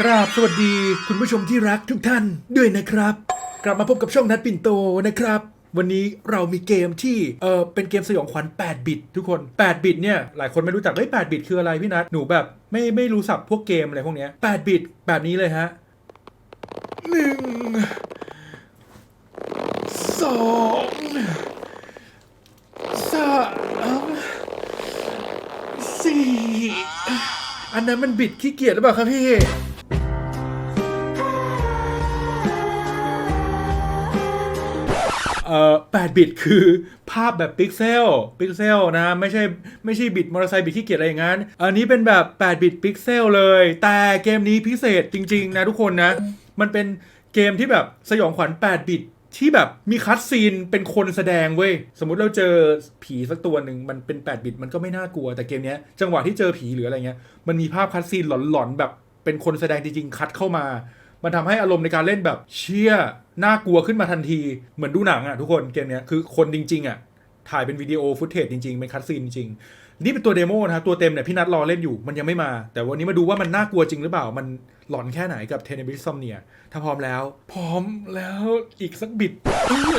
กราบสวัสดีคุณผู้ชมที่รักทุกท่านด้วยนะครับ กลับมาพบกับช่องนัดปิ่นโตนะครับ วันนี้เรามีเกมที่เออเป็นเกมสยองขวัญ 8 บิต ทุกคน 8 บิตเนี่ยหลายคนไม่รู้จักเฮ้ย8บิตคืออะไรพี่นัทหนูแบบไม่ไม่รู้สับพวกเกมอะไรพวกเนี้ย8บิตแบบนี้เลยฮะหนึ่งสองสามสี่อันนั้นมันบิดขี้เกียจหรือเปล่าครับพี่ เอ่อ8บิตคือภาพแบบพิกเซลพิกเซลนะไม่ใช่ไม่ใช่บิตมอเตอร์ไซค์บิตขี้เกียจอะไรอย่างนั้น อันนี้เป็นแบบ8บิตพิกเซลเลย แต่เกมนี้พิเศษจริง ๆ นะทุกคนนะ มันเป็นเกมที่แบบสยองขวัญ8บิตที่แบบมีคัดซีนเป็นคนแสดงเว้ย สมมติเราเจอผีสักตัวหนึ่งมันเป็น 8 บิตมันก็ไม่น่ากลัวแต่เกมนี้จังหวะที่เจอผีหรืออะไรเงี้ยมันมีภาพคัดซีนหลอนๆแบบเป็นคนแสดงจริงๆคัดเข้ามา มันทำให้อารมณ์ในการเล่นแบบเชี่ยน่ากลัวขึ้นมาทันทีเหมือนดูหนังอะทุกคนเกมเนี้ยคือคนจริงๆอะถ่ายเป็นวิดีโอฟุตเทจจริงๆ เป็นคัตซีนจริงๆนี่เป็นตัวเดโมนะครับตัวเต็มเนี่ยพี่นัทรอเล่นอยู่มันยังไม่มา แต่วันนี้มาดูว่ามันน่ากลัวจริงหรือเปล่า มันหลอนแค่ไหนกับเทน b บิซอมเนียถ้าพร้อมแล้ว พร้อมแล้วอีกสักบิดอื้อ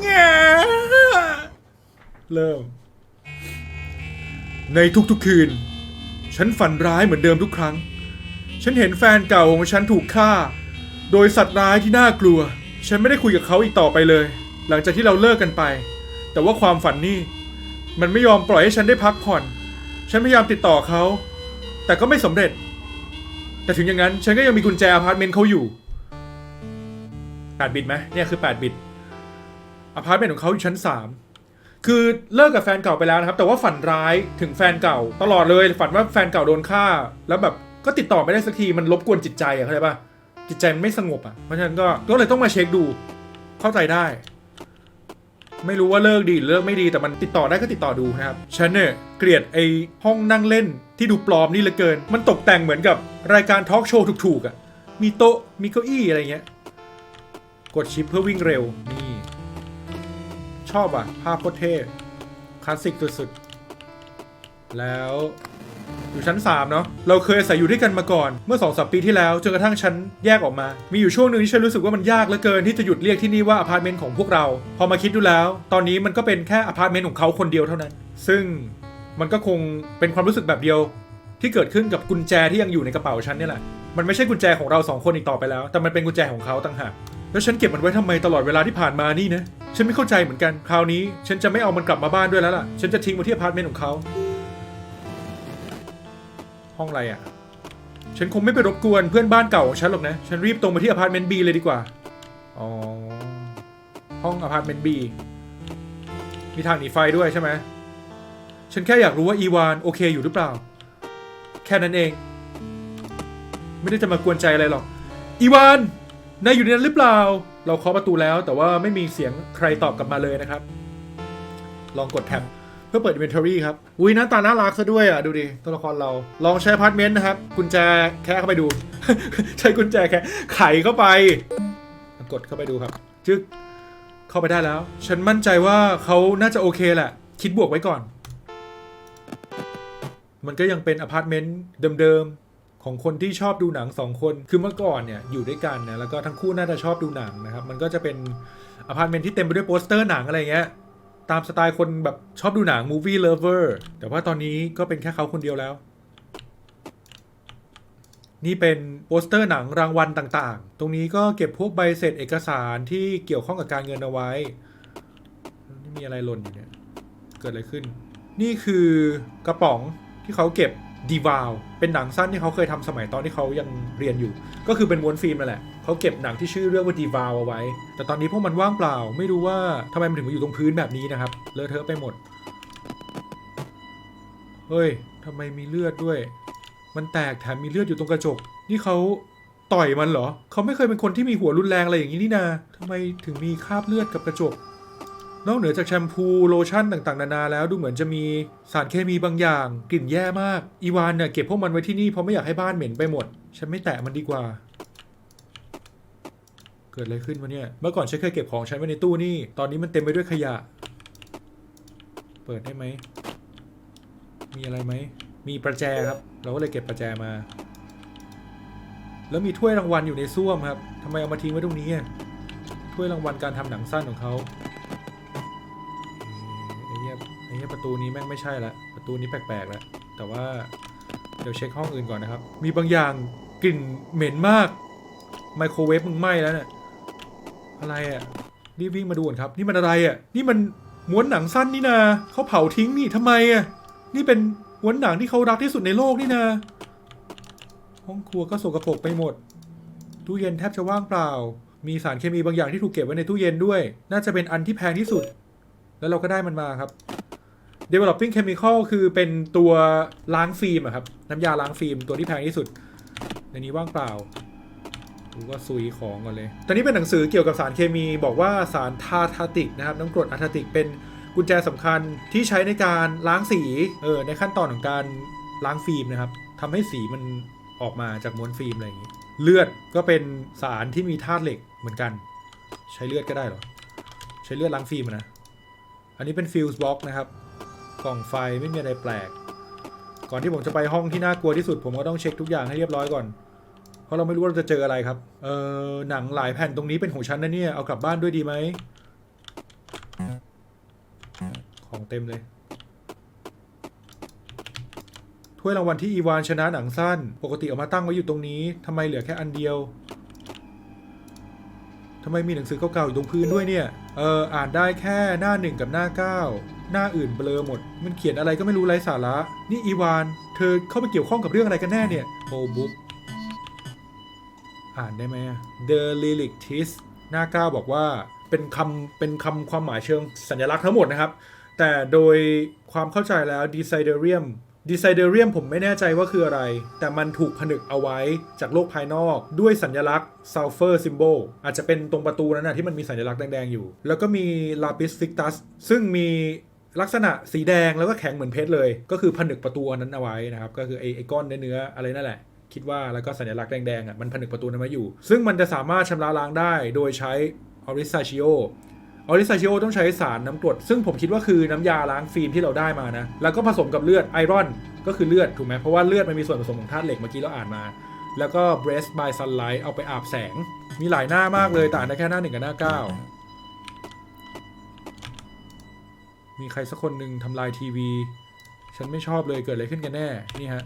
แง่เริ่ม ในทุกๆคืน ฉันฝันร้ายเหมือนเดิมทุกครั้ง ฉันเห็นแฟนเก่าของฉันถูกฆ่า โดยสัตว์ร้ายที่น่ากลัว ฉันไม่ได้คุยกับเขาอีกต่อไปเลย หลังจากที่เราเลิกกันไป แต่ว่าความฝันนี่ มันไม่ยอมปล่อยให้ฉันได้พักผ่อน ฉันพยายามติดต่อเขา แต่ก็ไม่สำเร็จ แต่ถึงอย่างนั้นฉันก็ยังมีกุญแจอพาร์ตเมนต์เขาอยู่8บิตไหมเนี่ยคือ8บิตอพาร์ตเมนต์ของเขาอยู่ชั้น 3 คือเลิกกับแฟนเก่าไปแล้วนะครับ แต่ว่าฝันร้ายถึงแฟนเก่าตลอดเลย ฝันว่าแฟนเก่าโดนฆ่า แล้วแบบ ก็ติดต่อไม่ได้สักทีมันรบกวนจิตใจอะเข้าใจปะจิตใจมันไม่สงบอะเพราะฉะนั้นก็ก็เลยต้องมาเช็คดูเข้าใจได้ ไม่รู้ว่าเลิกดีหรือเลิกไม่ดีแต่มันติดต่อได้ก็ติดต่อดูนะครับฉันเนี่ยเกลียดไอห้องนั่งเล่นที่ดูปลอมนี่เหลือเกิน มันตกแต่งเหมือนกับรายการทอล์กโชว์ถูกๆอะมีโต๊ะมีเก้าอี้อะไรเงี้ยกดชิปเพื่อวิ่งเร็วนี่ชอบอะ ภาพโคตรเท่คลาสสิกสุดๆแล้ว อยู่ชั้น 3 เนาะเราเคยอาศัยอยู่ด้วยกันมาก่อนเมื่อ2อสปีที่แล้วจนกระทั่งฉันแยกออกมา มีอยู่ช่วงหนึ่งที่ฉันรู้สึกว่ามันยากเหลือเกินที่จะหยุดเรียกที่นี่ว่าอพาร์ตเมนต์ของพวกเรา พอมาคิดดูแล้ว ตอนนี้มันก็เป็นแค่อพาร์ตเมนต์ของเขาคนเดียวเท่านั้น ซึ่งมันก็คงเป็นความรู้สึกแบบเดียว ที่เกิดขึ้นกับกุญแจที่ยังอยู่ในกระเป๋าฉันเนี่ยแหละมันไม่ใช่กุญแจของเราสองคนอีกต่อไปแล้ว แต่มันเป็นกุญแจของเขาต่างหากแล้วฉันเก็บมันไว้ทำไมตลอดเวลาที่ผ่านมานี่นะฉันไม่เข้าใจเหมือนกันคราวนี้ ฉันจะไม่เอามันกลับมาบ้านด้วยแล้วล่ะ ฉันจะทิ้งไว้ที่อพาร์ตเมนต์ของเขา ห้องอะไรอะ ฉันคงไม่ไปรบกวนเพื่อนบ้านเก่าของฉันหรอกนะ ฉันรีบตรงไปที่อพาร์ตเมนต์บีเลยดีกว่า อ๋อ ห้องอพาร์ตเมนต์บีมีทางหนีไฟด้วยใช่ไหม ฉันแค่อยากรู้ว่าอีวานโอเคอยู่หรือเปล่า แค่นั้นเอง ไม่ได้จะมากวนใจอะไรหรอก อีวานนายอยู่ในนั้นหรือเปล่า เราเคาะประตูแล้วแต่ว่าไม่มีเสียงใครตอบกลับมาเลยนะครับ ลองกดแท็บ พื่อเปิด inventory ครับอุ้ยหน้าตาน่ารักซะด้วยอะ ดูดิ ตัวละครเรา ลองใช้อพาร์ตเมนต์นะครับ กุญแจแค่เข้าไปดู ใช้กุญแจแค่ไขเข้าไป กดเข้าไปดูครับ จึ๊กเข้าไปได้แล้ว ฉันมั่นใจว่าเขาน่าจะโอเคแหละ คิดบวกไว้ก่อน มันก็ยังเป็นอพาร์ตเมนต์เดิมๆของคนที่ชอบดูหนังสองคน คือเมื่อก่อนเนี่ยอยู่ด้วยกันนะ แล้วก็ทั้งคู่น่าจะชอบดูหนังนะครับ มันก็จะเป็นอพาร์ตเมนต์ที่เต็มไปด้วยโปสเตอร์หนังอะไรเงี้ย ตามสไตล์คนแบบชอบดูหนัง movie lover แต่ว่าตอนนี้ก็เป็นแค่เขาคนเดียวแล้ว นี่เป็นโปสเตอร์หนังรางวัลต่างๆ ตรงนี้ก็เก็บพวกใบเสร็จเอกสารที่เกี่ยวข้องกับการเงินเอาไว้นี่มีอะไรหล่นอยู่เนี่ย เกิดอะไรขึ้น นี่คือกระป๋องที่เขาเก็บดีวาวเป็นหนังสั้นที่เขาเคยทำสมัยตอนที่เขายังเรียนอยู่ ก็คือเป็นม้วนฟิล์มนั่นแหละ เขาเก็บหนังที่ชื่อเรื่องว่าดีวาวเอาไว้ แต่ตอนนี้พวกมันว่างเปล่า ไม่รู้ว่าทำไมมันถึงมาอยู่ตรงพื้นแบบนี้นะครับ เลอะเทอะไปหมด เฮ้ยทำไมมีเลือดด้วย มันแตกแถมมีเลือดอยู่ตรงกระจก นี่เขาต่อยมันเหรอ เขาไม่เคยเป็นคนที่มีหัวรุนแรงอะไรอย่างนี้นี่นาทำไมถึงมีคราบเลือดกับกระจก นอกเหนือจากแชมพูโลชั่นต่างๆ นานาแล้วดูเหมือนจะมีสารเคมีบางอย่าง กลิ่นแย่มาก อีวานเนี่ยเก็บพวกมันไว้ที่นี่เพราะไม่อยากให้บ้านเหม็นไปหมด ฉันไม่แตะมันดีกว่า เกิดอะไรขึ้นวะเนี่ย เมื่อก่อนฉันเคยเก็บของฉันไว้ในตู้นี่ ตอนนี้มันเต็มไปด้วยขยะ เปิดได้ไหม มีอะไรไหม มีประแจครับ เราก็เลยเก็บประแจมา แล้วมีถ้วยรางวัลอยู่ในซ่วมครับทำไมเอามาทิ้งไว้ตรงนี้ถ้วยรางวัลการทำหนังสั้นของเขาอ๊ะไอ้เนี้ยไอ้เนี้ยประตูนี้แม่งไม่ใช่ละ ประตูนี้แปลกๆแล้วแต่ว่าเดี๋ยวเช็คห้องอื่นก่อนนะครับ มีบางอย่างกลิ่นเหม็นมากไมโครเวฟมึงไหม้แล้วเนี่ย อะไรอะ่ะรีบวิ่งมาดูก่อนครับ นี่มันอะไรอะ่ะ นี่มันม้วนหนังสั้นนี่นาเขาเผาทิ้งนี่ทำไมอะ่ะ นี่เป็นม้วนหนังที่เขารักที่สุดในโลกนี่นาห้องครัวก็สกปรกไปหมด ตู้เย็นแทบจะว่างเปล่า มีสารเคมีบางอย่างที่ถูกเก็บไว้ในตู้เย็นด้วย น่าจะเป็นอันที่แพงที่สุด แล้วเราก็ได้มันมาครับ developing chemical คือเป็นตัวล้างฟิล์มอะครับ น้ำยาล้างฟิล์มตัวที่แพงที่สุด ในนี้ว่างเปล่า ดูก็ซุยของก่อนเลย ตอนนี้เป็นหนังสือเกี่ยวกับสารเคมีบอกว่าสารทาทาติกนะครับน้ำกรดอะทาติกเป็นกุญแจสำคัญที่ใช้ในการล้างสีเออในขั้นตอนของการล้างฟิล์มนะครับทำให้สีมันออกมาจากม้วนฟิล์มอะไรอย่างนี้ เลือดก็เป็นสารที่มีธาตุเหล็กเหมือนกัน ใช้เลือดก็ได้หรอ ใช้เลือดล้างฟิล์มนะ อันนี้เป็นฟิลส์บล็อกนะครับ กล่องไฟไม่มีอะไรแปลก ก่อนที่ผมจะไปห้องที่น่ากลัวที่สุด ผมก็ต้องเช็คทุกอย่างให้เรียบร้อยก่อน เพราะเราไม่รู้ว่าเราจะเจออะไรครับ เออหนังหลายแผ่นตรงนี้เป็นของฉันนะเนี่ย เอากลับบ้านด้วยดีไหม ของเต็มเลย ถ้วยรางวัลที่อีวานชนะหนังสั้น ปกติเอามาตั้งไว้อยู่ตรงนี้ ทำไมเหลือแค่อันเดียวทำไมมีหนังสือเก่าๆอยู่ตรงพื้นด้วยเนี่ย เอออ่านได้แค่หน้าหนึ่งกับหน้าเก้าหน้าอื่นเบลอหมด มันเขียนอะไรก็ไม่รู้ไร้สาระ นี่อีวาน เธอเข้าไปเกี่ยวข้องกับเรื่องอะไรกันแน่เนี่ยโอบุ๊ก อ่านได้ไหมอะ The Lyric t i s หน้าเก้าบอกว่าเป็นคำเป็นคำความหมายเชิงสัญลักษณ์ทั้งหมดนะครับ แต่โดยความเข้าใจแล้ว Desiderium Desiderium ผมไม่แน่ใจว่าคืออะไร แต่มันถูกผนึกเอาไว้จากโลกภายนอกด้วยสัญลักษณ์ Sulfur Symbol อาจจะเป็นตรงประตูนั้นนะที่มันมีสัญลักษณ์แดง ๆ อยู่ แล้วก็มี Lapis Fictus ซึ่งมีลักษณะสีแดงแล้วก็แข็งเหมือนเพชรเลย ก็คือผนึกประตูอันนั้นเอาไว้นะครับ ก็คือไอ้ไอ้ก้อนเนื้ออะไรนั่นแหละ คิดว่าแล้วก็สัญลักษณ์แดงๆอะมันผนึกประตูนั้นไว้อยู่ ซึ่งมันจะสามารถชำระล้างได้โดยใช้ออริซาชิโอออริซาชิโอต้องใช้สารน้ำกรด ซึ่งผมคิดว่าคือน้ำยาล้างฟิล์มที่เราได้มานะ แล้วก็ผสมกับเลือดไอรอนก็คือเลือดถูกไหมเพราะว่าเลือดมันมีส่วนผสมของธาตุเหล็กเมื่อกี้เราอ่านมา แล้วก็ breast by sunlight เอาไปอาบแสง มีหลายหน้ามากเลยแต่อ่านได้แค่หน้าหนึ่งกับหน้าเก้ามีใครสักคนหนึ่งทำลายทีวี ฉันไม่ชอบเลยเกิดอะไรขึ้นกันแน่ นี่ฮะ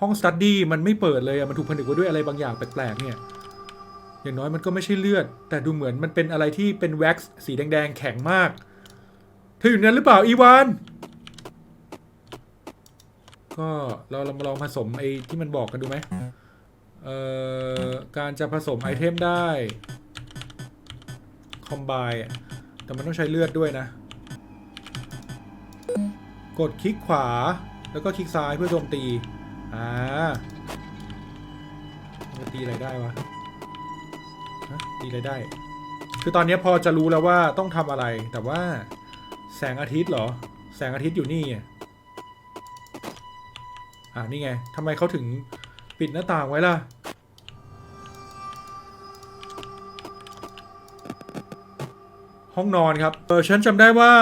ห้องสตัดดี้มันไม่เปิดเลยอะมันถูกผนึกไว้ด้วยอะไรบางอย่างแปลกๆเนี่ย อย่างน้อยมันก็ไม่ใช่เลือด แต่ดูเหมือนมันเป็นอะไรที่เป็นแว็กซ์สีแดงๆ แข็งมาก เธออยู่นั้นหรือเปล่าอีวาน ก็เราลองมาลองผสมไอ้ที่มันบอกกันดูไหมเอ่อการจะผสมไอเทมได้คอมไบแต่มันต้องใช้เลือดด้วยนะ กดคลิกขวาแล้วก็คลิกซ้ายเพื่อโจมตี อ่าจะตีอะไรได้วะตีอะไรได้ คือตอนนี้พอจะรู้แล้วว่าต้องทำอะไร แต่ว่าแสงอาทิตย์เหรอ แสงอาทิตย์อยู่นี่อะอ่านี่ไงทำไมเขาถึงปิดหน้าต่างไว้ล่ะ ห้องนอนครับ เออฉันจำได้ว่า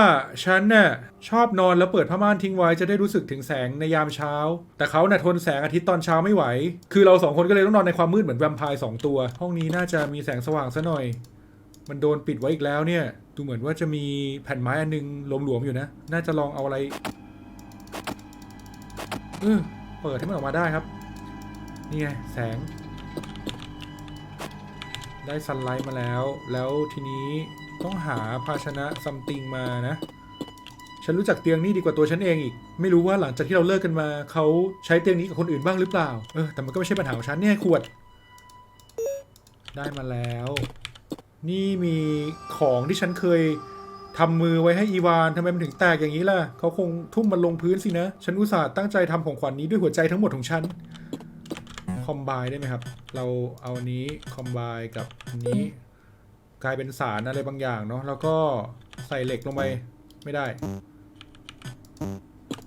ฉันเนี่ยชอบนอนแล้วเปิดผ้าม่านทิ้งไว้จะได้รู้สึกถึงแสงในยามเช้า แต่เขาเนี่ยทนแสงอาทิตย์ตอนเช้าไม่ไหว คือเราสองคนก็เลยต้องนอนในความมืดเหมือนแวมไพร์สองตัว ห้องนี้น่าจะมีแสงสว่างซะหน่อย มันโดนปิดไว้อีกแล้วเนี่ย ดูเหมือนว่าจะมีแผ่นไม้อันนึงหลวมๆอยู่นะ น่าจะลองเอาอะไรเออเปิดให้มันออกมาได้ครับ นี่ไงแสง ได้ซันไลท์มาแล้ว แล้วทีนี้ ต้องหาภาชนะซัมติงมานะ ฉันรู้จักเตียงนี้ดีกว่าตัวฉันเองอีก ไม่รู้ว่าหลังจากที่เราเลิกกันมา เขาใช้เตียงนี้กับคนอื่นบ้างหรือเปล่า เออ แต่มันก็ไม่ใช่ปัญหาของฉันเนี่ยขวด ได้มาแล้ว นี่มีของที่ฉันเคยทำมือไว้ให้อีวานทำไมมันถึงแตกอย่างนี้ล่ะ เขาคงทุ่มมันลงพื้นสินะ ฉันอุตส่าห์ตั้งใจทำของขวัญนนี้ด้วยหัวใจทั้งหมดของฉัน คอมไบได้ไหมครับ เราเอาอันนี้คอมไบกับอันนี้ กลายเป็นสารอะไรบางอย่างเนาะแล้วก็ใส่เหล็กลงไปไม่ได้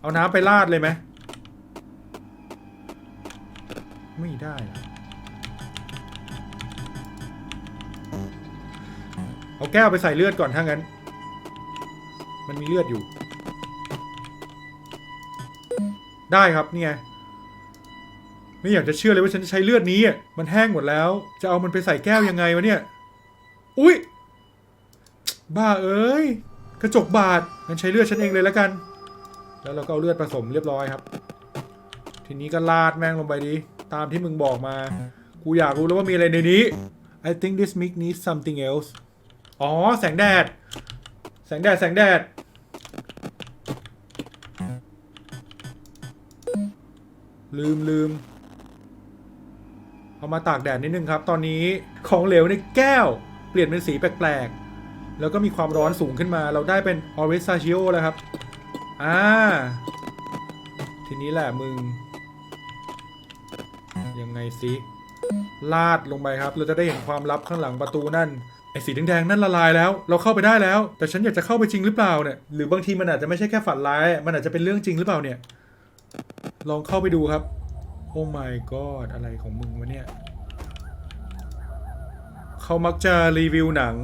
เอาน้ำไปราดเลยไหมไม่ได้นะเอาแก้วไปใส่เลือดก่อนถ้างั้น มันมีเลือดอยู่ ได้ครับเนี่ยไม่อยากจะเชื่อเลยว่าฉันจะใช้เลือดนี้อะมันแห้งหมดแล้ว จะเอามันไปใส่แก้วยังไงวะเนี่ย อุ้ยบ้าเอ้ย กระจกบาดงั้นใช้เลือดฉันเองเลยแล้วกัน แล้วเราก็เอาเลือดผสมเรียบร้อยครับ ทีนี้ก็ลาดแม่งลงไปดิตามที่มึงบอกมา กูอยากรู้แล้วว่ามีอะไรในนี้ I think this mix needs something else อ๋อ แสงแดด แสงแดด แสงแดด ลืมลืมเอามาตากแดดนิดนึงครับ ตอนนี้ของเหลวในแก้ว เปลี่ยนเป็นสีแปลกๆ แล้วก็มีความร้อนสูงขึ้นมา เราได้เป็นออริซาชิโอแล้วครับ อ่า ทีนี้แหละมึง ยังไงสิลาดลงไปครับ เราจะได้เห็นความลับข้างหลังประตูนั่น ไอ้สีแดงๆนั่นละลายแล้ว เราเข้าไปได้แล้ว แต่ฉันอยากจะเข้าไปจริงหรือเปล่าเนี่ย หรือบางทีมันอาจจะไม่ใช่แค่ฝันร้าย มันอาจจะเป็นเรื่องจริงหรือเปล่าเนี่ย ลองเข้าไปดูครับ โอ้ my god อะไรของมึงวะเนี่ย เขามักจะรีวิวหนัง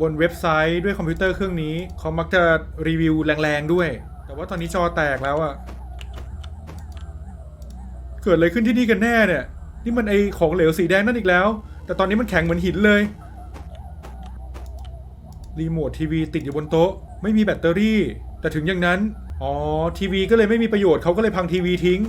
บนเว็บไซต์ด้วยคอมพิวเตอร์เครื่องนี้ เขามักจะรีวิวแรงๆด้วย แต่ว่าตอนนี้จอแตกแล้วอะเกิดอะไรขึ้นที่นี่กันแน่เนี่ย นี่มันไอของเหลวสีแดงนั่นอีกแล้ว แต่ตอนนี้มันแข็งเหมือนหินเลยรีโมททีวีติดอยู่บนโต๊ะ ไม่มีแบตเตอรี่ แต่ถึงอย่างนั้น อ๋อ ทีวีก็เลยไม่มีประโยชน์เขาก็เลยพังทีวีทิ้ง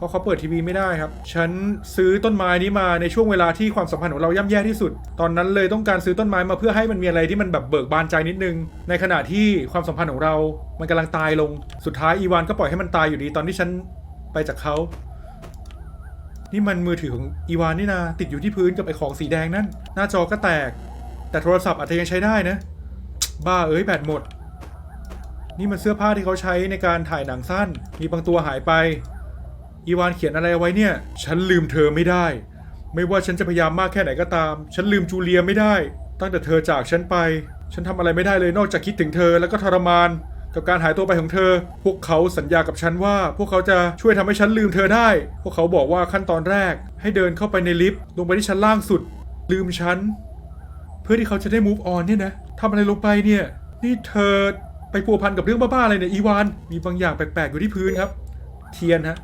เพราะเขาเปิดทีวีไม่ได้ครับ ฉันซื้อต้นไม้นี้มาในช่วงเวลาที่ความสัมพันธ์ของเราย่ำแย่ที่สุด ตอนนั้นเลยต้องการซื้อต้นไม้มาเพื่อให้มันมีอะไรที่มันแบบเบิกบานใจนิดนึง ในขณะที่ความสัมพันธ์ของเรา มันกำลังตายลง สุดท้ายอีวานก็ปล่อยให้มันตายอยู่ดีตอนที่ฉันไปจากเขา นี่มันมือถือของอีวานนี่นาติดอยู่ที่พื้นกับไอ้ของสีแดงนั่น หน้าจอก็แตก แต่โทรศัพท์อาจจะยังใช้ได้นะ บ้าเอ้ยแบตหมด นี่มันเสื้อผ้าที่เขาใช้ในการถ่ายหนังสั้น มีบางตัวหายไป อีวานเขียนอะไรไว้เนี่ย ฉันลืมเธอไม่ได้ ไม่ว่าฉันจะพยายามมากแค่ไหนก็ตาม ฉันลืมจูเลียไม่ได้ ตั้งแต่เธอจากฉันไป ฉันทำอะไรไม่ได้เลยนอกจากคิดถึงเธอแล้วก็ทรมาน กับการหายตัวไปของเธอ พวกเขาสัญญากับฉันว่า พวกเขาจะช่วยทำให้ฉันลืมเธอได้ พวกเขาบอกว่าขั้นตอนแรก ให้เดินเข้าไปในลิฟต์ลงไปที่ชั้นล่างสุด ลืมฉันเพื่อที่เขาจะได้ move on เนี่ยนะทำอะไรลงไปเนี่ย นี่เธอไปพัวพันกับเรื่องบ้าๆอะไรเนี่ยอีวาน มีบางอย่างแปลกๆอยู่ที่พื้นครับ เทียนฮะ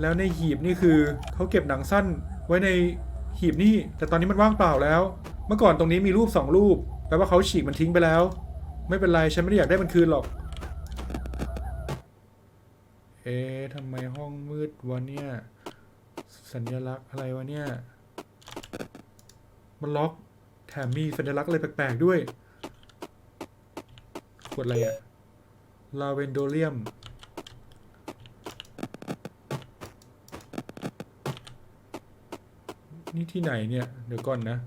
แล้วในหีบนี่คือเขาเก็บหนังสั้นไว้ในหีบนี่แต่ตอนนี้มันว่างเปล่าแล้ว เมื่อก่อนตรงนี้มีรูปสองรูปแปลว่าเขาฉีกมันทิ้งไปแล้ว ไม่เป็นไรฉันไม่ได้อยากได้มันคืนหรอก เอ๊ะทำไมห้องมืดวะเนี่ย สัญลักษณ์อะไรวะเนี่ย มันล็อกแถมมีสัญลักษณ์อะไรแปลกๆด้วยขวดอะไรอะลาเวนโดเลียม นี่ที่ไหนเนี่ย เดี๋ยวก่อนนะ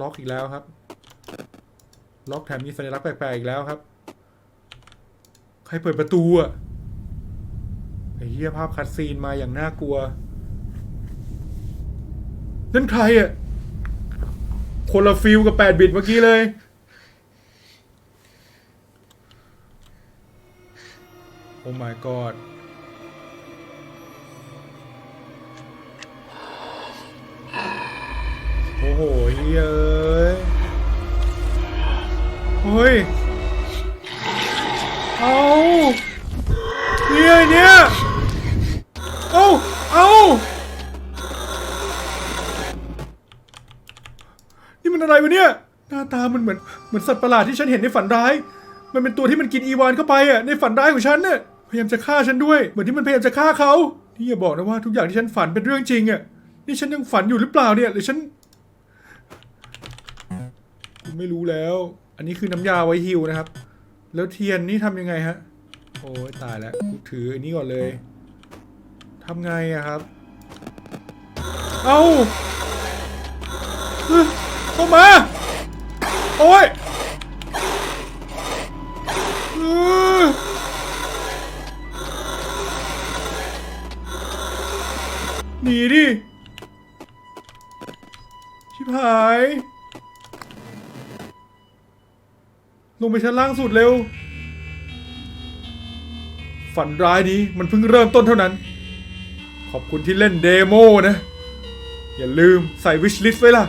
ล็อกอีกแล้วครับ ล็อกแถมมีสัญลักษณ์แปลกๆอีกแล้วครับ ใครเปิดประตูอะไอ้เหี้ยภาพคัดซีนมาอย่างน่ากลัว นั่นใครอะ คนละฟิลกับ8บิตเมื่อกี้เลย โอ้ my god เฮ้ยเอ้ยเฮ้ย เอาเนี่ยเนี่ยเอาเอานี่มันอะไรวะเนี่ย หน้าตามันเหมือนเหมือนสัตว์ประหลาดที่ฉันเห็นในฝันร้าย มันเป็นตัวที่มันกินอีวานเข้าไปอะในฝันร้ายของฉันเนี่ยพยายามจะฆ่าฉันด้วย เหมือนที่มันพยายามจะฆ่าเขานี่อย่าบอกนะว่าทุกอย่างที่ฉันฝันเป็นเรื่องจริงอะนี่ฉันยังฝันอยู่หรือเปล่าเนี่ยหรือฉัน ไม่รู้แล้ว อันนี้คือน้ำยาไว้ฮิวนะครับ แล้วเทียนนี่ทำยังไงฮะ โอ้ยตายแล้วกูถืออันนี้ก่อนเลยทำไงอะครับ เอาเข้ามา โอ้ยหนีดิ ชิบหาย ลงไปชั้นล่างสุดเร็ว ฝันร้ายนี้มันเพิ่งเริ่มต้นเท่านั้น ขอบคุณที่เล่นเดโมนะ อย่าลืมใส่วิชลิสไว้ล่ะ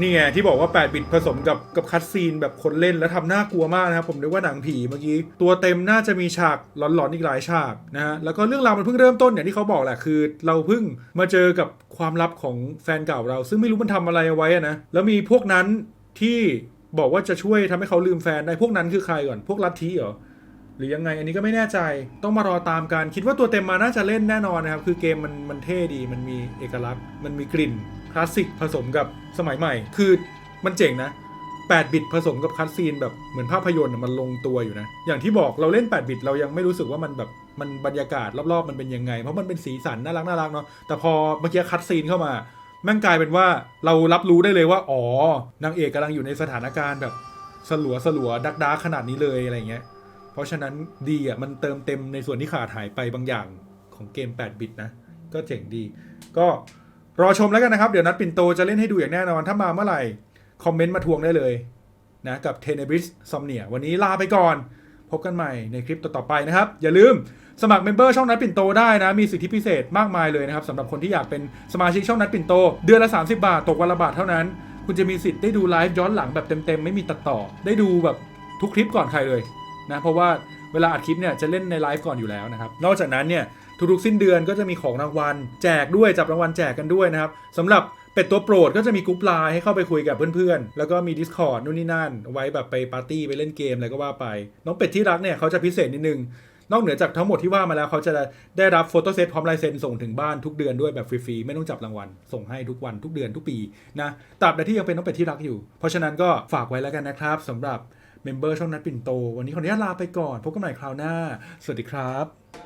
นี่ไงที่บอกว่า 8 บิตผสมกับกับคัตซีนแบบคนเล่นแล้วทำน่ากลัวมากนะครับ ผมนึกว่าหนังผีเมื่อกี้ ตัวเต็มน่าจะมีฉากหลอนๆอีกหลายฉากนะฮะแล้วก็เรื่องราวมันเพิ่งเริ่มต้นอย่างที่เขาบอกแหละคือ เราเพิ่งมาเจอกับความลับของแฟนเก่าเรา ซึ่งไม่รู้มันทำอะไรเอาไว้นะแล้วมีพวกนั้นที่บอกว่าจะช่วยทำให้เขาลืมแฟนได้พวกนั้นคือใครก่อนพวกลัทธิเหรอหรือยังไงอันนี้ก็ไม่แน่ใจต้องมารอตามกันคิดว่าตัวเต็มมาน่าจะเล่นแน่นอนนะครับ คือเกมมันมันเท่ดีมันมีเอกลักษณ์ มันมีกลิ่น ลาสสิกผสมกับสมัยใหม่ คือมันเจ๋งนะ 8 บิตผสมกับคัตซีนแบบเหมือนภาพยนตร์มันลงตัวอยู่นะ อย่างที่บอกเราเล่น 8 บิตเรายังไม่รู้สึกว่ามันแบบมันบรรยากาศรอบๆ มันเป็นยังไง เพราะมันเป็นสีสันน่ารักน่ารักเนาะ แต่พอเมื่อกี้คัตซีนเข้ามาแม่งกลายเป็นว่าเรารับรู้ได้เลยว่า อ๋อนางเอกกำลังอยู่ในสถานการณ์แบบสลัวสลัวดักดักขนาดนี้เลยอะไรเงี้ย เพราะฉะนั้นดีอะมันเติมเต็มในส่วนที่ขาดหายไปบางอย่างของเกม 8 บิตนะ ก็เจ๋งดี ก็ รอชมแล้วกันนะครับ เดี๋ยวนัดปิ่นโตจะเล่นให้ดูอย่างแน่นอน ถ้ามาเมื่อไหร่ คอมเมนต์มาทวงได้เลยนะกับ t e n e b r i s s o m n i a วันนี้ลาไปก่อน พบกันใหม่ในคลิปต่อๆไปนะครับ อย่าลืมสมัครเมมเบอร์ช่องนัดปิ่นโตได้นะ มีสิทธิพิเศษมากมายเลยนะครับสำหรับคนที่อยากเป็นสมาชิกช่องนัดปิ่นโต เดือนละ 30 บาท ตกวันละบาทเท่านั้น คุณจะมีสิทธิ์ได้ดูไลฟ์ย้อนหลังแบบเต็มๆ ไม่มีตัดต่อ ได้ดูแบบทุกคลิปก่อนใครเลยนะเพราะว่าเวลาอัดคลิปเนี่ยจะเล่นในไลฟ์ก่อนอยู่แล้วนะครับนอกจากนั้นเนี่ย ทุกๆสิ้นเดือนก็จะมีของรางวัล แจกด้วยจับรางวัลแจกกันด้วยนะครับสำหรับเป็ดตัวโปรดก็จะมีกรุ๊ปไลน์ให้เข้าไปคุยกับเพื่อนๆ แล้วก็มี Discord นู่นนี่นั่น ไว้แบบไปปาร์ตี้ไปเล่นเกมอะไรก็ว่าไป น้องเป็ดที่รักเนี่ยเขาจะพิเศษนิดนึง นอกเหนือจากทั้งหมดที่ว่ามาแล้วเขาจะได้รับโฟโต้เซตพร้อมลายเซ็นส่งถึงบ้านทุกเดือนด้วยแบบฟรีๆ ไม่ต้องจับรางวัล ส่งให้ทุกวันทุกเดือนทุกปีนะตราบใดที่ยังเป็นน้องเป็ดที่รักอยู่ เพราะฉะนั้นก็ฝากไว้แล้วกันนะครับสำหรับเมมเบอร์ช่องนัดปิ่นโต วันนี้ขออนุญาตลาไปก่อนพบกันใหม่คราวหน้า สวัสดีครับ